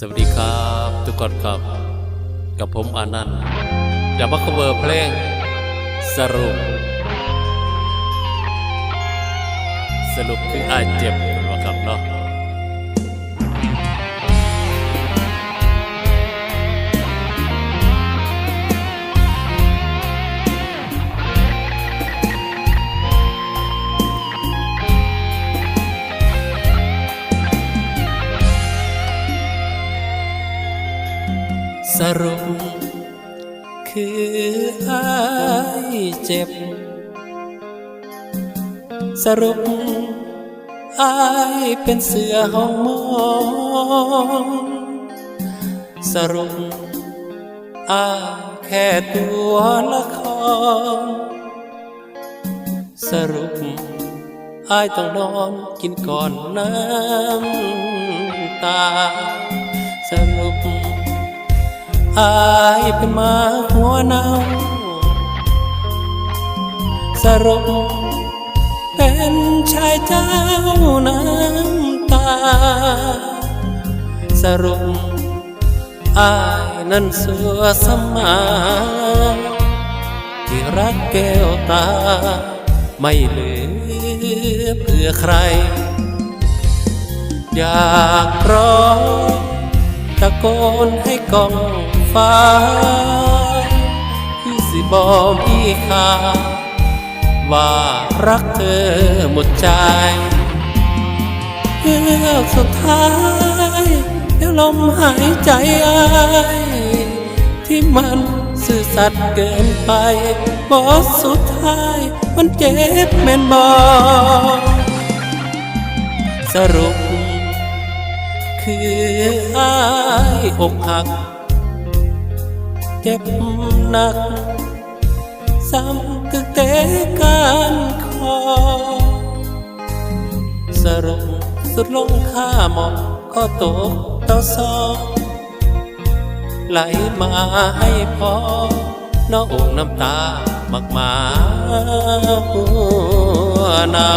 สวัสดีครับทุกคนครับ กับผมอานันต์จะมา cover เพลง สรุป สรุปคืออาเจ็บ สรุป คืออายเจ็บ สรุปอายเป็นเสือห้องมองสรุปอายแค่ตัวละคร สรุปอายต้องนอนกินก่อนน้ำตา สรุป อายเป็นมาหัวเน่าสรุปเป็นชายเจ้าน้ำตา สรุปอายนั้นสัวสมาที่รักแก้วตา ไม่เหลือเพื่อใคร อยากร้องตะโกนให้กอง ฟ้า คือสิบอมีค่าว่ารักเธอหมดใจเฮือกสุดท้ายแล้วลมหายใจอายที่มันสื่อสัตย์เกินไปบอสสุดท้ายมันเจ็บแม่นบอสรุป คืออายอกหัก จ็บหนัก ซ้ำตึกเตะการคอ สรุปสุดลงข้าหมองข้อตกเต้าซองไหลมาให้พอน้องอกน้ำตา มากมาหัวเนา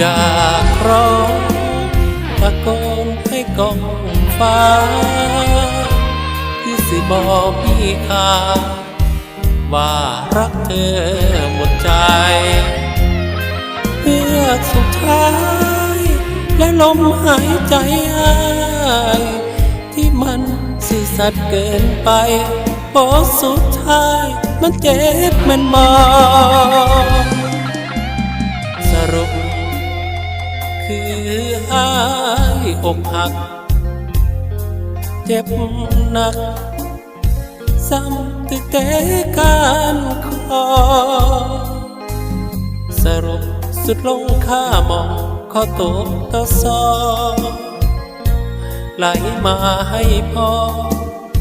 อยากร้องตะโกนให้กองฟ้า ที่สิบอกพี่ค่าว่ารักเธอหมดใจเพื่อสุดท้าย และลมหายใจอายที่มันสื่อสัตย์เกินไปพอสุดท้าย มันเจ็บมันบอส คืออายอกหัก เจ็บหนัก ซ้ำตึกแต่การคอ สรุปสุดลงข้ามองขอตกตะซอไหลมาให้พอ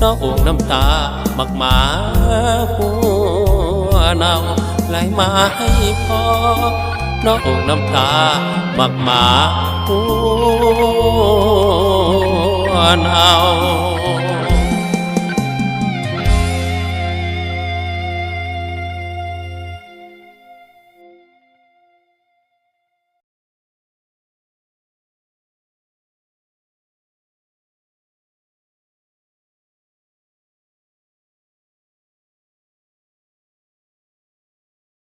น้องอกน้ำตามักหมาหัวเนาไหลมาให้พอ น้องอกน้ำตามักหมาโอ้